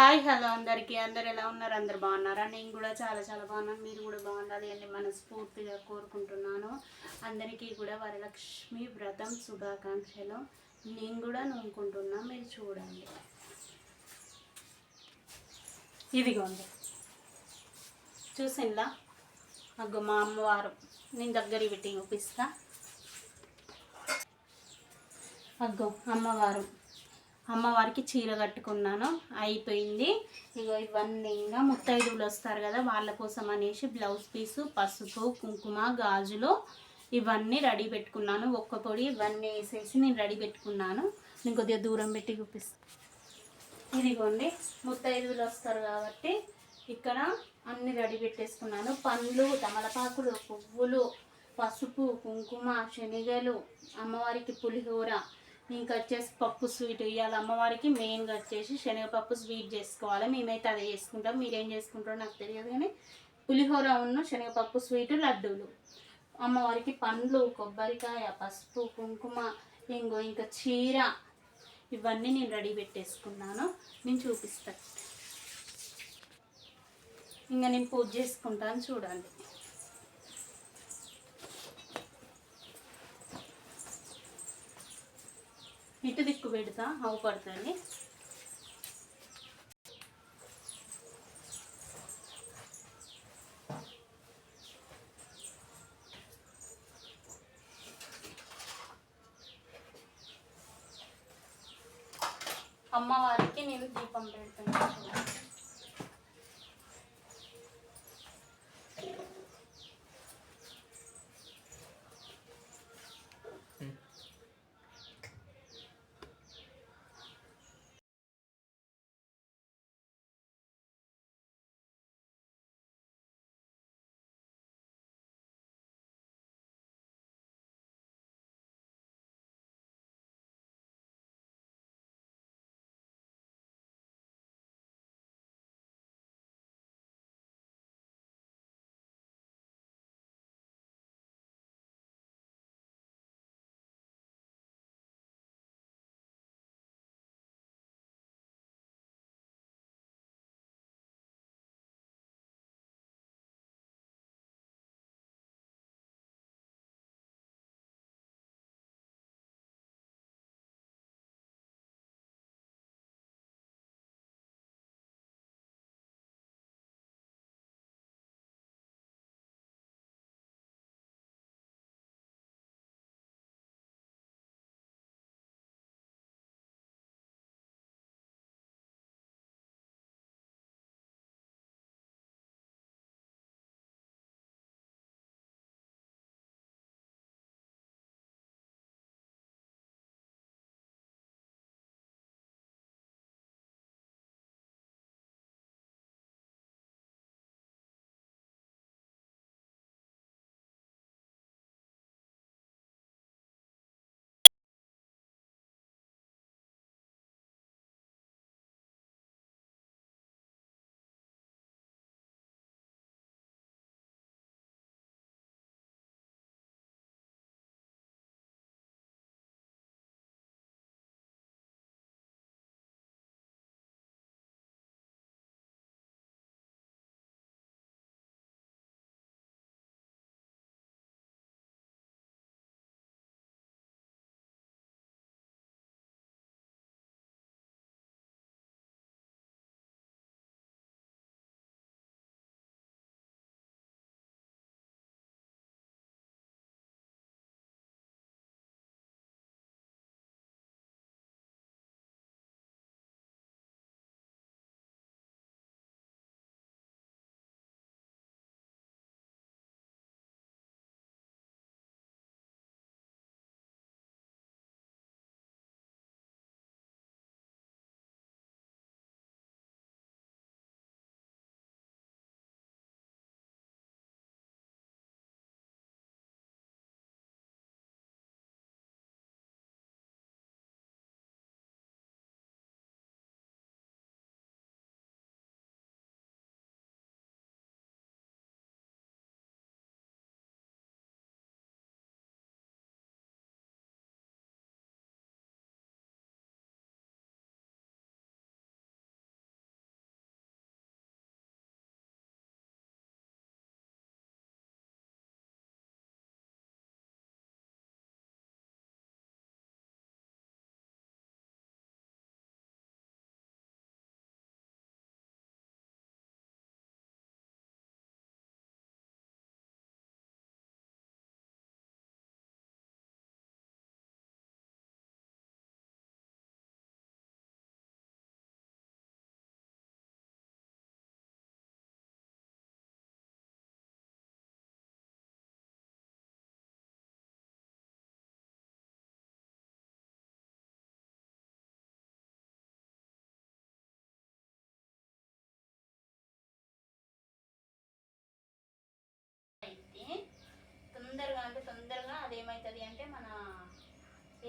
Hi hello అందరికీ. అందరు ఎలా ఉన్నారు? అందరు బాగున్నారా? నేను కూడా చాలా చాలా బాగున్నాను. మీరు కూడా బాగుండాలి అని మనస్ఫూర్తిగా కోరుకుంటున్నాను. అందరికీ కూడా వరలక్ష్మి వ్రతం శుభాకాంక్షలు. నేను కూడా నూనుకుంటున్నా మీరు చూడండి. ఇదిగోండి. చూసిందా అగ్గో మా అమ్మవారు. నేను దగ్గర పెట్టి చూపిస్తా. అగ్గో అమ్మవారు. అమ్మవారికి చీర కట్టుకున్నాను. అయిపోయింది. ఇగో ఇవన్నీ ఇంకా ముత్తైదువులు వస్తారు కదా వాళ్ళ కోసం అనేసి బ్లౌజ్ పీసు పసుపు కుంకుమ గాజులు ఇవన్నీ రెడీ పెట్టుకున్నాను. ఒక్క పొడి ఇవన్నీ వేసేసి నేను రెడీ పెట్టుకున్నాను. నేను కొద్దిగా దూరం పెట్టి చూపిస్తాను ఇదిగోండి ముత్తైదువులు వస్తారు కాబట్టి ఇక్కడ అన్ని రెడీ పెట్టేసుకున్నాను. పండ్లు తమలపాకులు పువ్వులు పసుపు కుంకుమ శనగలు అమ్మవారికి పులిహోర ఇంకా వచ్చేసి పప్పు స్వీట్ ఇవాళ అమ్మవారికి. మెయిన్గా వచ్చేసి శనగపప్పు స్వీట్ చేసుకోవాలి. మేమైతే అదే చేసుకుంటాం. మీరేం చేసుకుంటారో నాకు తెలియదు కానీ పులిహోర ఉన్న శనగపప్పు స్వీట్ లడ్డూలు. అమ్మవారికి పండ్లు కొబ్బరికాయ పసుపు కుంకుమ ఇంకో ఇంకా చీర ఇవన్నీ నేను రెడీ పెట్టేసుకున్నాను. నేను చూపిస్తాను ఇంకా నేను పూజ చేసుకుంటాను చూడండి. పెడతా అవు పడుతుంది.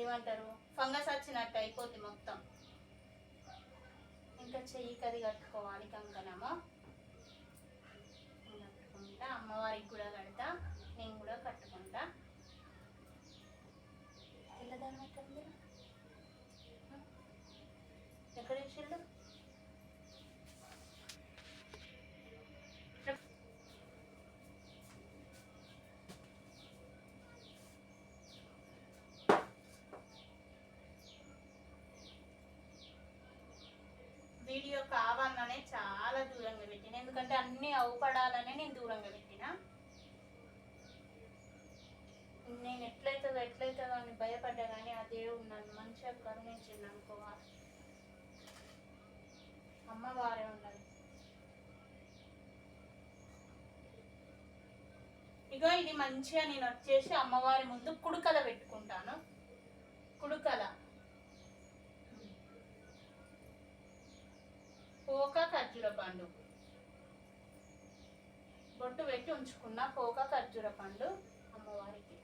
ఏమంటారు? ఫంగస్ వచ్చినట్టు అయిపోద్ది మొత్తం. ఇంకా చెయ్యి కది కట్టుకోవాలి కంకణము. కట్టుకుంటా. అమ్మవారికి కూడా కడతా. నేను కూడా కట్టుకుంటా. తెల్లదానం ఎక్కడ ఉంది? ఎక్కడ ఇచ్చిళ్ళు వీడియో కావాలనే చాలా దూరంగా పెట్టిన. ఎందుకంటే అన్ని అవుపడాలనే నేను దూరంగా పెట్టిన. నేను ఎట్లయితుందో ఎట్లయితుందో అని భయపడ్డా కానీ ఆ దేవుడు నన్ను మంచిగా కరుణించింది అనుకోవాలి అమ్మవారే ఉన్నది ఇగో ఇది మంచిగా నేను వచ్చేసి అమ్మవారి ముందు కుడుకల పెట్టుకుంటాను. కుడుకల పోక ఖర్జూర పండు పెట్టి ఉంచుకున్న పోక ఖర్జూర పండు అమ్మవారికి.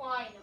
కాయిన్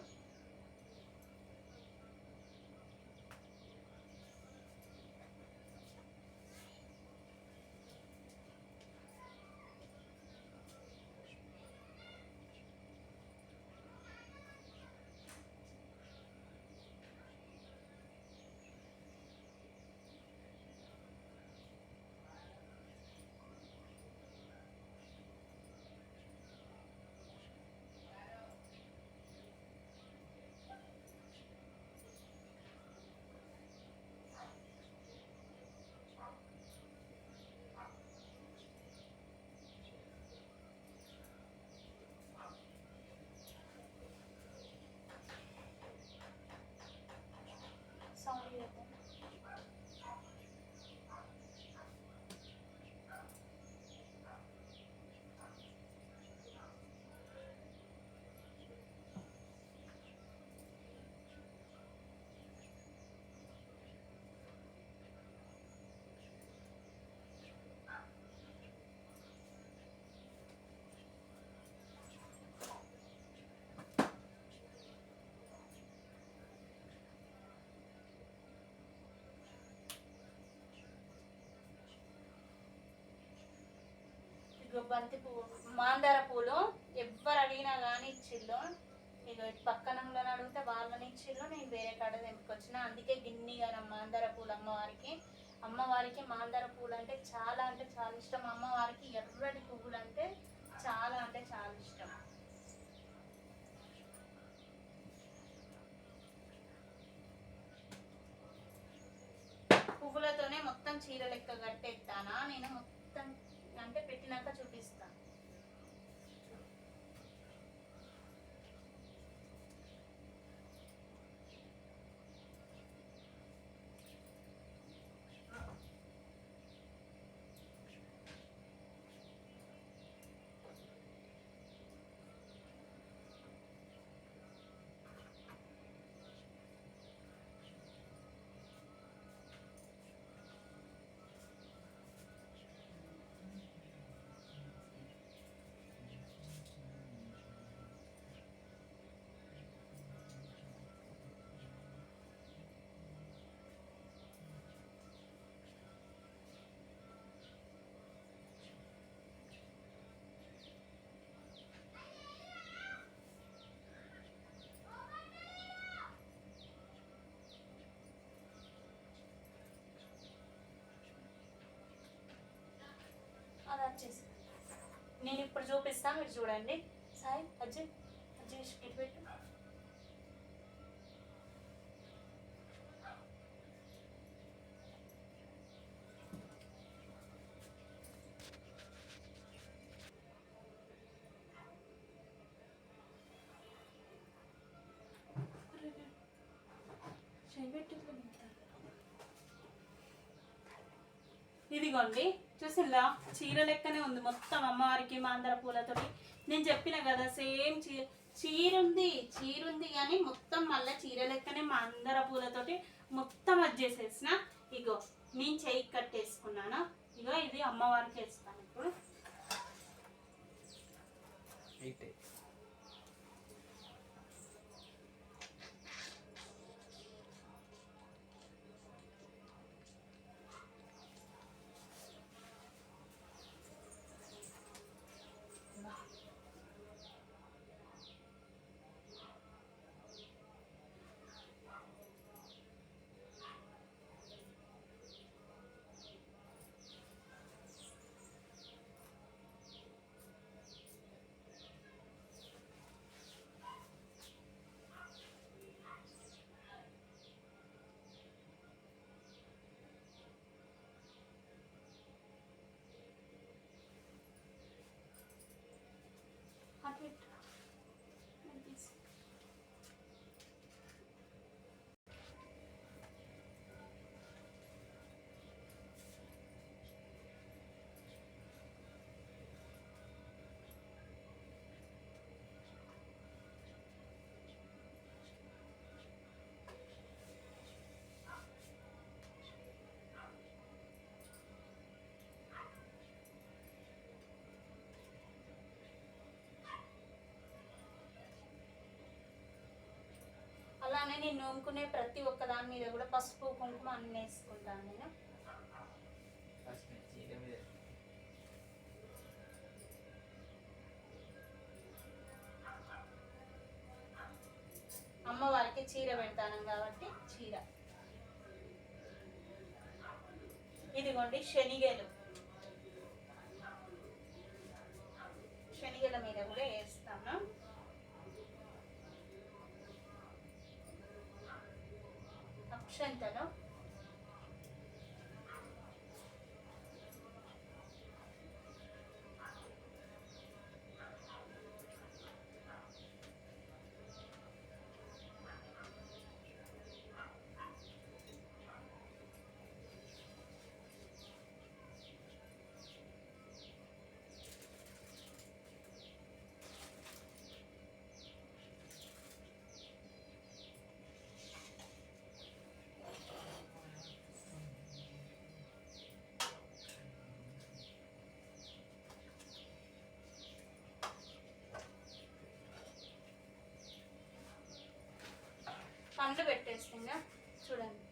బంతి పువ్వు మాందార పూలు ఎవ్వరు అడిగినా కానీ ఇచ్చిళ్ళు. ఇక పక్కన అడిగితే వాళ్ళని ఇచ్చిళ్ళు నేను వేరే కాడ తెంపుకొచ్చిన. అందుకే గిన్నెగా మాందార పూలు అమ్మవారికి. అమ్మవారికి మాందార పూలు అంటే చాలా అంటే చాలా ఇష్టం. అమ్మవారికి ఎర్రటి పువ్వులు అంటే చాలా అంటే చాలా ఇష్టం. పువ్వులతోనే మొత్తం చీర లెక్క కట్టేస్తానా? నేను పెట్టినాక చూపిస్తా. అది వచ్చేసి నేను ఇప్పుడు చూపిస్తా మీరు చూడండి. సాయి అజ్జయ్ అజ్జయ్ ఇటు పెట్టు. చేయి పెట్టు. ఇట్లా పెడతా. ఇదిగోండి. చూసిందా చీర లెక్కనే ఉంది. మొత్తం అమ్మవారికి మాందర పూలతోటి. నేను చెప్పిన కదా సేమ్ చీ చీర ఉంది చీర ఉంది కానీ మొత్తం మళ్ళీ చీర లెక్కనే మాందర పూలతోటి మొత్తం అది చేసేసిన. ఇగో నేను చేయి కట్టేసుకున్నాను. ఇగో ఇది అమ్మవారికి వేస్తాను ఇప్పుడు. అలానే నేను నూముకునే ప్రతి ఒక్క దాని మీద కూడా పసుపు కుంకుమ అన్ని వేసుకుంటాను నేను. అమ్మవారికి చీర పెడతాను కాబట్టి చీర. ఇదిగోండి శనిగలు. శనిగల మీద కూడా వేస్తాను. 80, ¿no? పండ్లు పెట్టేస్తుందా చూడండి.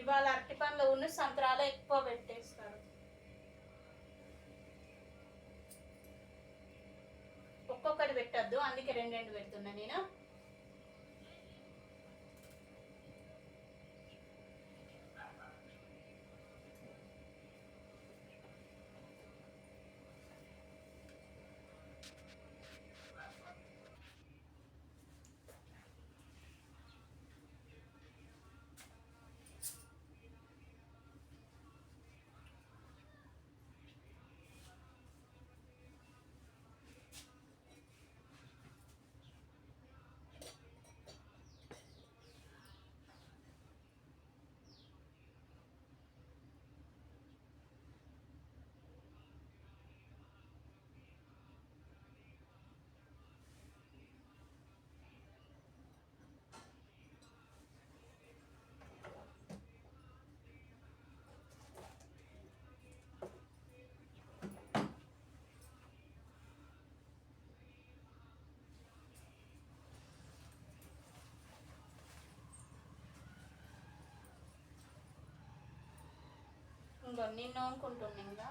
ఇవాళ అరటి పండ్లు ఉన్న సంత్రాలు ఎక్కువ పెట్టేస్తారు. ఒక్కొక్కటి పెట్టద్దు అందుకే రెండు రెండు పెడుతున్నా నేను. ఇంకో నిన్ను అనుకుంటున్నా ఇంకా?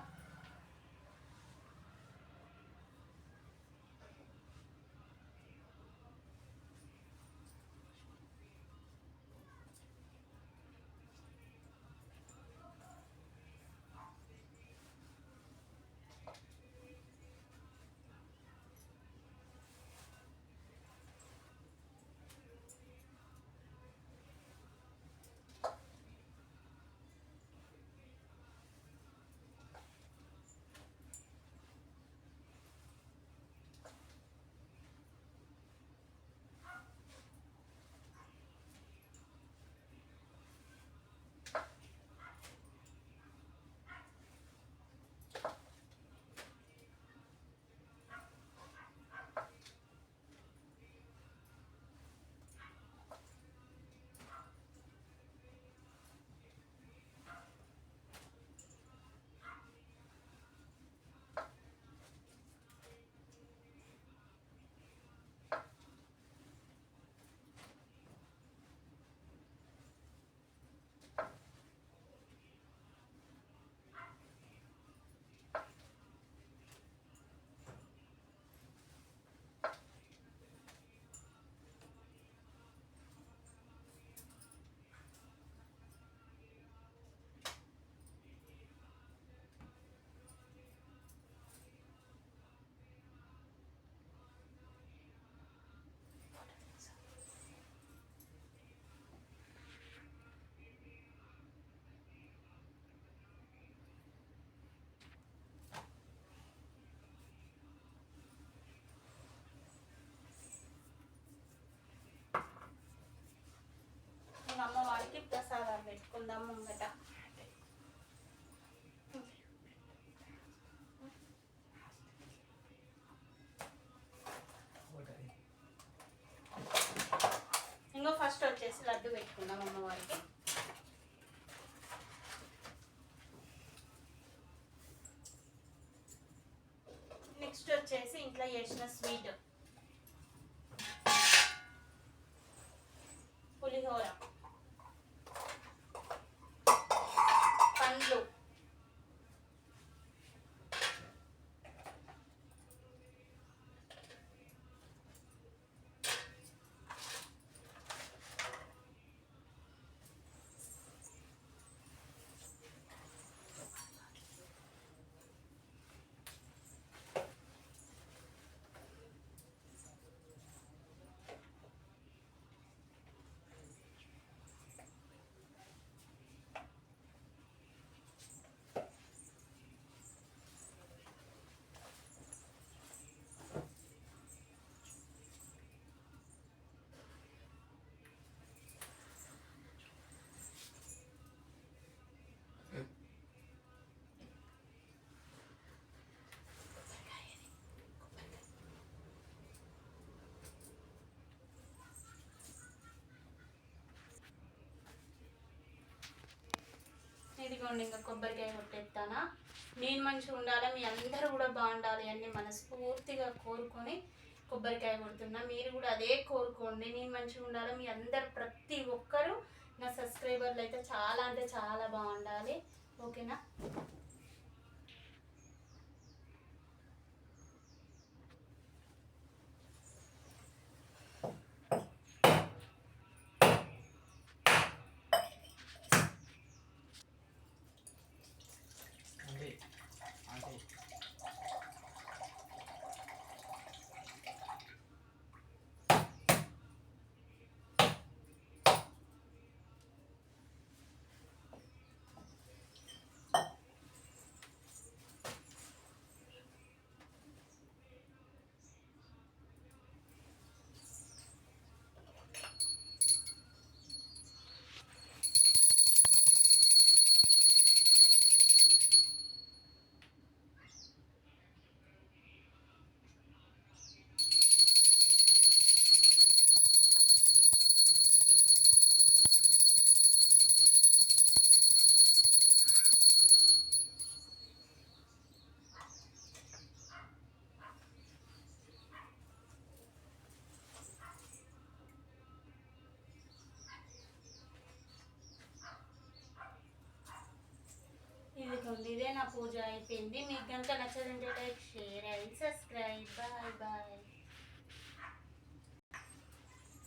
పెట్టుకుందాం ముంగట. ఇంకో ఫస్ట్ వచ్చేసి లడ్డు పెట్టుకుందాం అమ్మవారికి నెక్స్ట్ వచ్చేసి ఇంట్లో చేసిన స్వీట్. ఇదిగోండి ఇంకా కొబ్బరికాయ కొట్టేస్తానా? నేను మంచిగా ఉండాలి? మీ అందరూ కూడా బాగుండాలి అని మనస్ఫూర్తిగా కోరుకొని కొబ్బరికాయ కొడుతున్నా. మీరు కూడా అదే కోరుకోండి. నేను మంచిగా ఉండాలి? మీ అందరు ప్రతి ఒక్కరూ నా సబ్స్క్రైబర్లు అయితే చాలా అంటే చాలా బాగుండాలి. ఓకేనా? పూజ అయిపోయింది మీకు కనుక నచ్చదంటే like share and subscribe bye